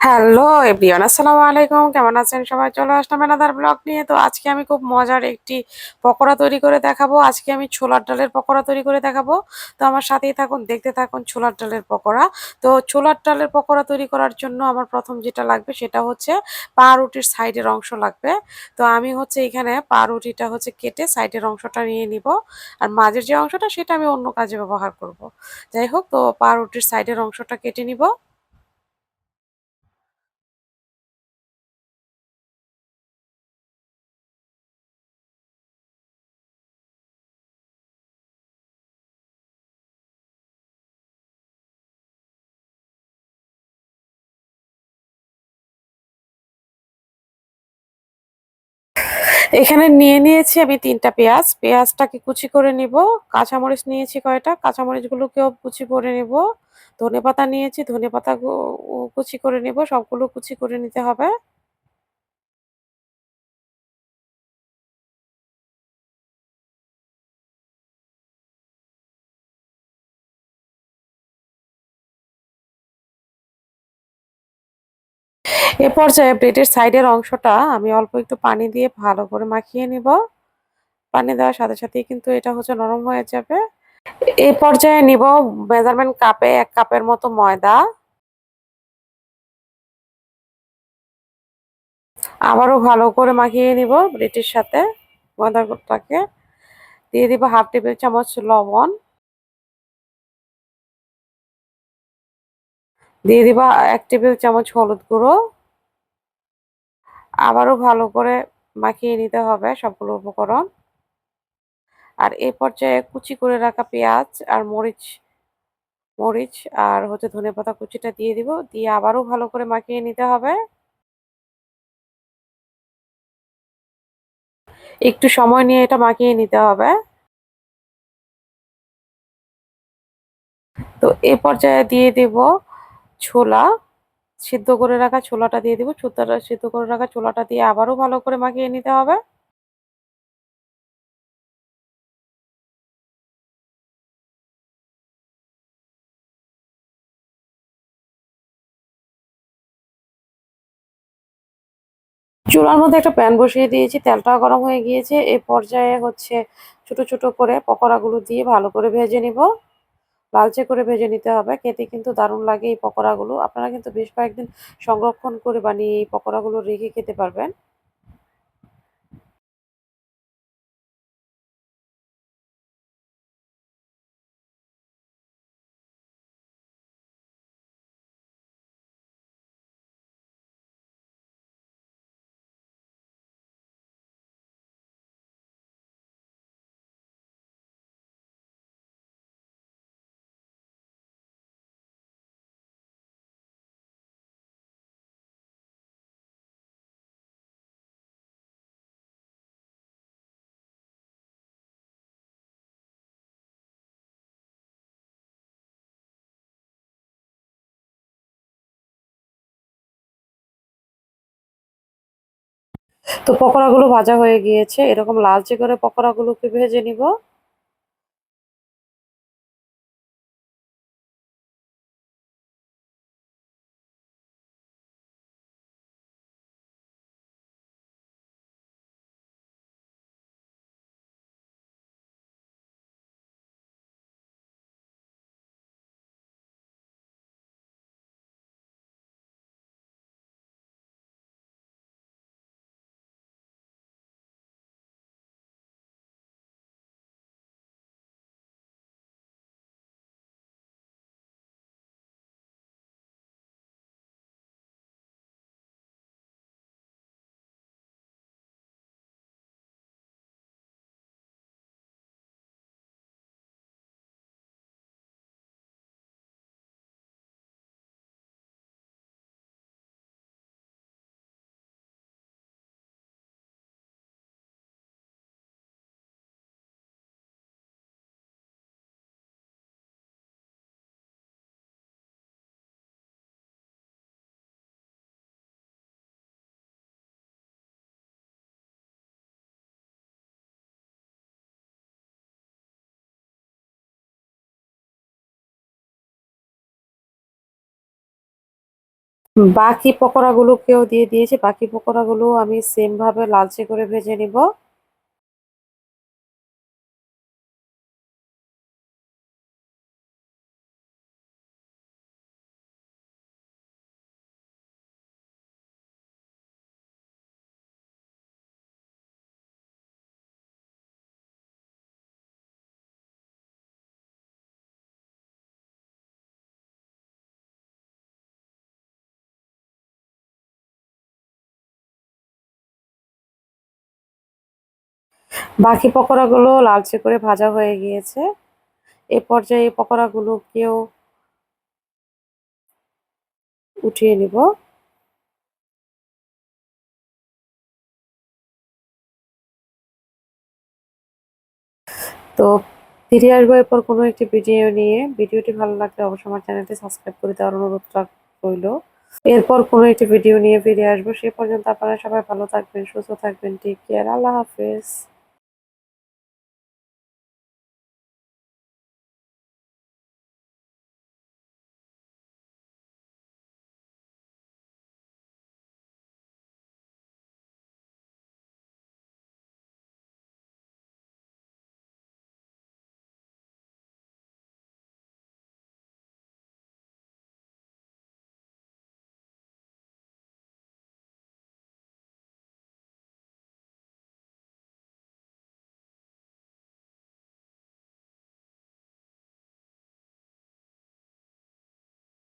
Hello everyone, আসসালামু আলাইকুম। কেমন আছেন সবাই? চলে আসলাম এনাদার ব্লগ নিয়ে। তো আজকে আমি খুব মজার একটি পকোড়া তৈরি করে দেখাবো। আজকে আমি ছোলার ডালের পকোড়া তৈরি করে দেখাবো। তো আমার সাথেই থাকুন, দেখতে থাকুন ছোলার ডালের পকোড়া। তো ছোলার ডালের পকোড়া তৈরি করার জন্য আমার প্রথম যেটা লাগবে সেটা হচ্ছে পাউরুটির সাইডের অংশ লাগবে। তো আমি হচ্ছে এখানে পাউরুটিটা হচ্ছে কেটে সাইডের অংশটা নিয়ে নিব। আর মাঝের যে অংশটা সেটা আমি অন্য কাজে ব্যবহার করব। যাই হোক, তো পাউরুটির সাইডের অংশটা কেটে নিব। এখানে নিয়ে নিয়েছি আমি তিনটা পেঁয়াজ। পেঁয়াজটাকে কুচি করে নিব। কাঁচামরিচ নিয়েছি কয়টা? কাঁচামরিচগুলোকেও কুচি করে নিব। ধনে পাতা নিয়েছি ধনে পাতা কুচি করে নিব। সবগুলো কুচি করে নিতে হবে। এ পর্যায়ে প্লেটের সাইডের অংশটা আমি অল্প একটু পানি দিয়ে ভালো করে মাখিয়ে নিব। পানি দেওয়ার সাথে সাথেই কিন্তু এটা হচ্ছে নরম হয়ে যাবে। এই পর্যায়ে নিব মেজারমেন্ট কাপে এক কাপের মতো ময়দা। আবারও ভালো করে মাখিয়ে নিব ব্রেডের সাথে ময়দাটাকে। দিয়ে দিব হাফ টেবিল চামচ লবণ। দিয়ে দিব এক টেবিল চামচ হলুদ গুঁড়ো। আবারও ভালো করে মাখিয়ে নিতে হবে সবগুলো উপকরণ। আর এই পর্যায়ে কুচি করে রাখা পেঁয়াজ আর মরিচ মরিচ আর হচ্ছে ধনে পাতা কুচিটা দিয়ে দিব, দিয়ে আবারও ভালো করে মাখিয়ে নিতে হবে। একটু সময় নিয়ে এটা মাখিয়ে নিতে হবে। তো এ পর্যায়ে দিয়ে দেব ছোলা। সিদ্ধ করে রাখা ছোলাটা দিয়ে দিব। ছোলাটা সিদ্ধ করে রাখা ছোলাটা দিয়ে আবারও ভালো করে মাখিয়ে নিতে হবে। চুলার মধ্যে একটা প্যান বসিয়ে দিয়েছি তেলটা গরম হয়ে গিয়েছে। এই পর্যায়ে হচ্ছে ছোট ছোট করে পকোড়াগুলো দিয়ে ভালো করে ভেজে নিব। লালচে করে ভেজে নিতে হবে। খেতে কিন্তু দারুণ লাগে এই পকোড়াগুলো। আপনারা কিন্তু বেশ কয়েকদিন সংরক্ষণ করে বানিয়ে এই পকোড়াগুলো রেখে খেতে পারবেন। তো পকোড়াগুলো ভাজা হয়ে গিয়েছে। এরকম লালচে করে পকোড়াগুলোকে ভেজে নিব। বাকি পকোড়াগুলোকেও দিয়ে দিয়েছি বাকি পকোড়াগুলো আমি সেমভাবে লালচে করে ভেজে নিব। বাকি পকোড়াগুলো লালচে করে ভাজা হয়ে গিয়েছে। এ পর্যায়ে এই পকোড়াগুলোকেও উঠিয়ে নিব। তো ফিরে আসব এরপর কোনো একটি ভিডিও নিয়ে। ভিডিওটি ভালো লাগলে অবশ্যই আমার চ্যানেলটি সাবস্ক্রাইব করে দেওয়ার অনুরোধ রইল। এরপর কোনো একটি ভিডিও নিয়ে ফিরে আসব। সে পর্যন্ত আপনারা সবাই ভালো থাকবেন, সুস্থ থাকবেন, টেক কেয়ার, আল্লাহ হাফেজ।